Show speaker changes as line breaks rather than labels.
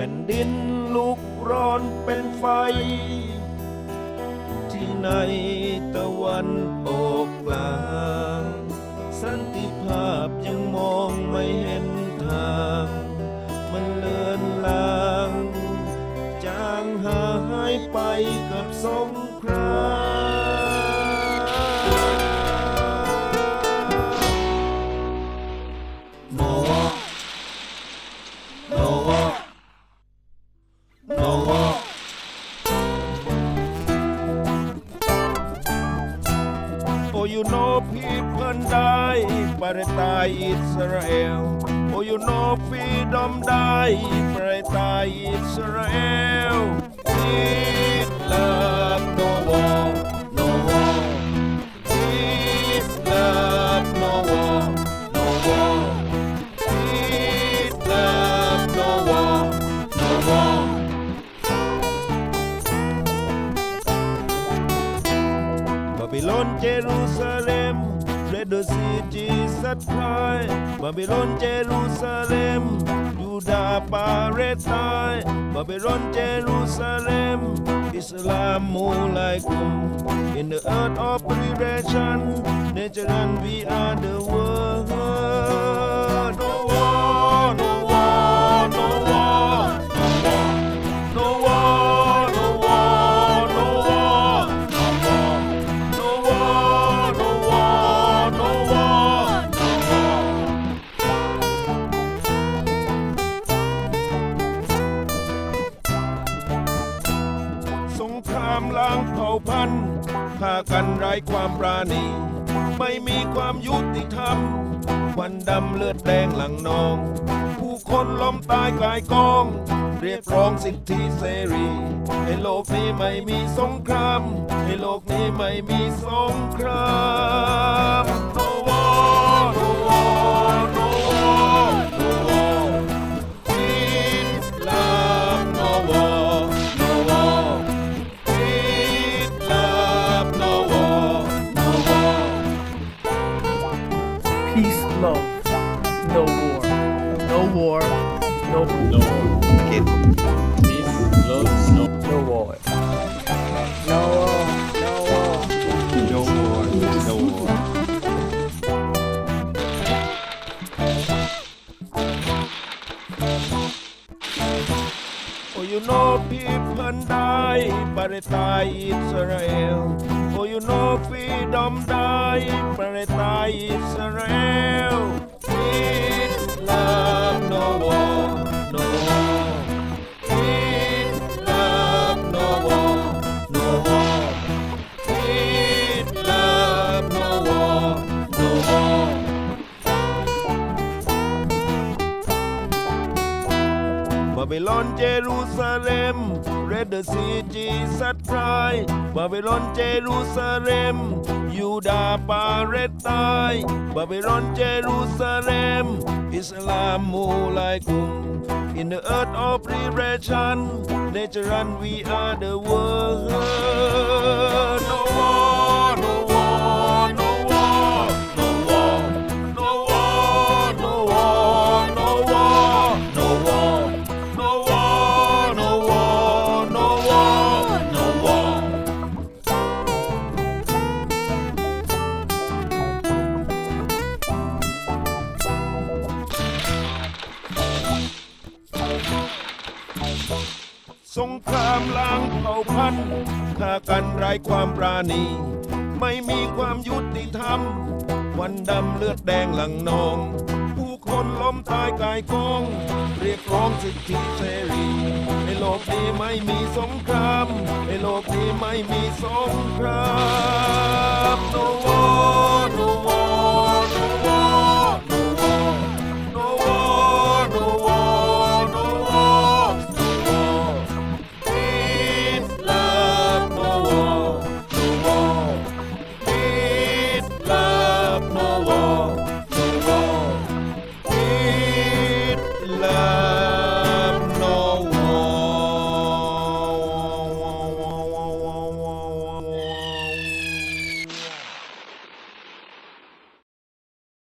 ผ่นดินลุกร้อนเป็นไฟ ที่ในตะวันออกกลาง you know people die but I die Israel oh you know freedom die but I die Israel Hitler the cities that cry, Babylon, Jerusalem, Judah, Palestine, Babylon, Jerusalem, Islam, Molaikum. In the earth of liberation, nature and we are the world. ามล้างเผ่าพันธุ์ฆ่ากันไร้ความปราณี ไม่มีความยุติธรรมควันดำเลือดแดงหลังนอง ผู้คนล้มตายกลายกอง เรียกร้องสิทธิเสรี ให้โลกนี้ไม่มีสงคราม ให้โลกนี้ไม่มีสงคราม love, no war. No war, no war. No war.
Okay. Peace, love, no.
War.
No war. No war.
No war. No war.
Oh, you know people die, but it's die Israel. Oh, you know freedom die, but it บาบิลอนเจรูซาเล็ม Let the city set fire บาบิลอนเจรูซาเล็มยูดาปาเลสไตน์บาบิลอนเจรูซาเล็มอิสลามมูไลกุม In the earth of creation nature and we are the world สงครามล้างเผ่าพันธุ์ฆ่ากันไร้ความปราณี ไม่มีความยุติธรรม วันดำเลือดแดงหลังนอง ผู้คนล้มตายกายกอง เรียกร้องสิทธิเสรีในโลกนี้ไม่มีสงครามในโลกนี้ไม่มีสงคราม no war